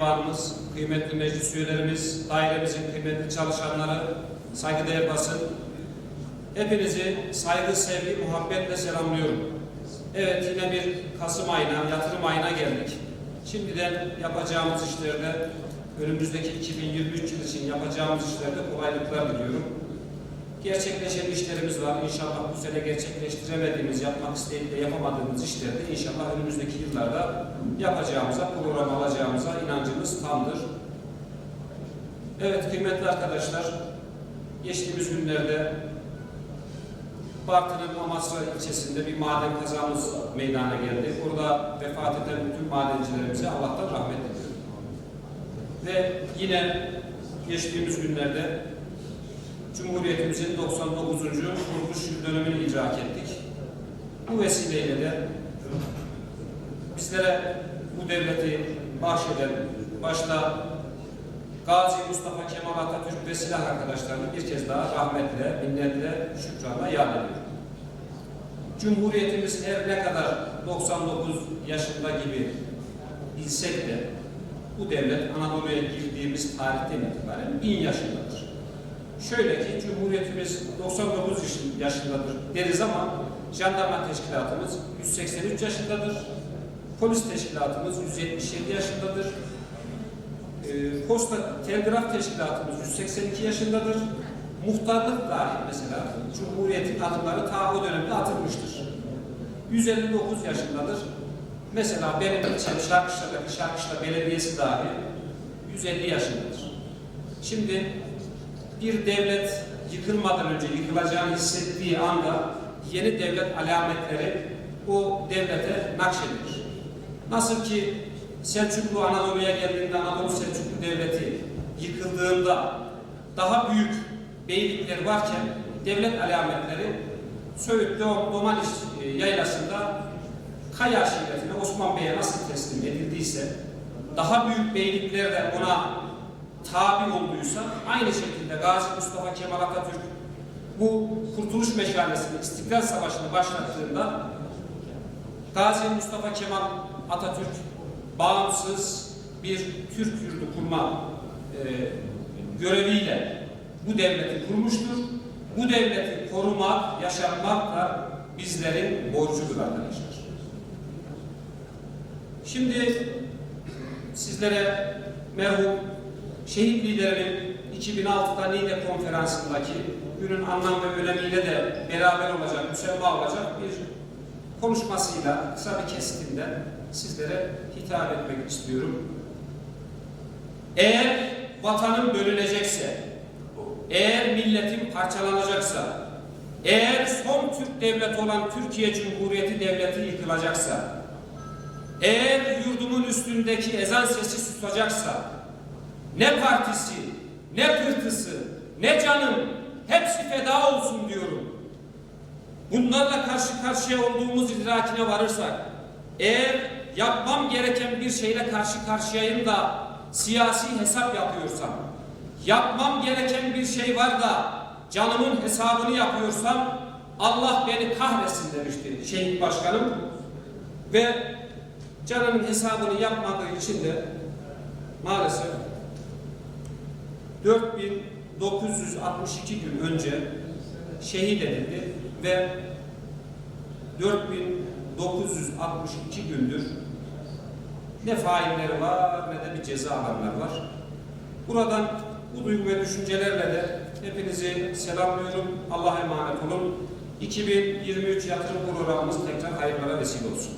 Varımız, kıymetli meclis üyelerimiz, dairemizin kıymetli çalışanları, saygıdeğer basın, hepinizi saygı, sevgi, muhabbetle selamlıyorum. Evet yine bir Kasım ayına, yatırım ayına geldik. Şimdiden yapacağımız işlerde, önümüzdeki 2023 yıl için yapacağımız işlerde kolaylıklar diliyorum. Gerçekleşen işlerimiz var. İnşallah bu sene gerçekleştiremediğimiz, yapmak isteyip de yapamadığımız işlerde inşallah önümüzdeki yıllarda yapacağımıza, program alacağımıza inancımız tamdır. Evet kıymetli arkadaşlar, geçtiğimiz günlerde Bartın'ın Amasra ilçesinde bir maden kazamız meydana geldi. Burada vefat eden bütün madencilerimize Allah'tan rahmet diliyorum. Ve yine geçtiğimiz günlerde Cumhuriyetimizin 99. kuruluş dönümünü idrak ettik. Bu vesileyle de bizlere bu devleti bahşeden başta Gazi Mustafa Kemal Atatürk ve silah arkadaşlarını bir kez daha rahmetle, minnetle, şükranla yad ediyorum. Cumhuriyetimiz her ne kadar 99 yaşında gibi bilsek de bu devlet Anadolu'ya girdiğimiz tarihten itibaren bin yaşındadır. Şöyle ki Cumhuriyetimiz 99 yaşın- yaşındadır deriz ama jandarma teşkilatımız 183 yaşındadır. Polis teşkilatımız 177 yaşındadır. Ee, Posta Telgraf Teşkilatımız 182 yaşındadır. Muhtarlık dahi mesela Cumhuriyet'in adımları ta o dönemde atılmıştır. 159 yaşındadır. Mesela benim ilçem Şarkışla'daki Şarkışla Belediyesi dahi 150 yaşındadır. Şimdi bir devlet yıkılmadan önce yıkılacağını hissettiği anda yeni devlet alametleri o devlete nakşedilir. Nasıl ki Selçuklu Anadolu'ya geldiğinde Anadolu Selçuklu Devleti yıkıldığında daha büyük beylikler varken devlet alametleri Söğüt Domaniş e, yaylasında Kaya aşiretine Osman Bey'e nasıl teslim edildiyse daha büyük beylikler de ona tabi olduysa aynı şekilde Gazi Mustafa Kemal Atatürk bu kurtuluş meşalesini, İstiklal Savaşı'nı başlattığında Gazi Mustafa Kemal Atatürk bağımsız bir Türk yurdu kurma e, göreviyle bu devleti kurmuştur. Bu devleti korumak, yaşatmak da bizlerin borcudur arkadaşlar. Şimdi sizlere merhum şehit liderimin 2006'da Niğde konferansındaki günün anlam ve önemiyle de beraber olacak, müsemma olacak bir konuşmasıyla kısa bir kesitinden sizlere hitap etmek istiyorum. Eğer vatanım bölünecekse, eğer milletim parçalanacaksa, eğer son Türk devleti olan Türkiye Cumhuriyeti Devleti yıkılacaksa, eğer yurdumun üstündeki ezan sesi susacaksa, ne partisi, ne pırtısı, ne canım hepsi feda olsun diyorum. Bunlarla karşı karşıya olduğumuz idrakine varırsak, eğer yapmam gereken bir şeyle karşı karşıyayım da siyasi hesap yapıyorsam, yapmam gereken bir şey var da canımın hesabını yapıyorsam, Allah beni kahretsin demişti şehit başkanım. Ve canımın hesabını yapmadığı için de maalesef 4962 gün önce şehit edildi ve 4962 gündür ne failleri var ne de bir ceza alanlar var. Buradan bu duygu ve düşüncelerle de hepinizi selamlıyorum. Allah'a emanet olun. 2023 yatırım programımız tekrar hayırlara vesile olsun.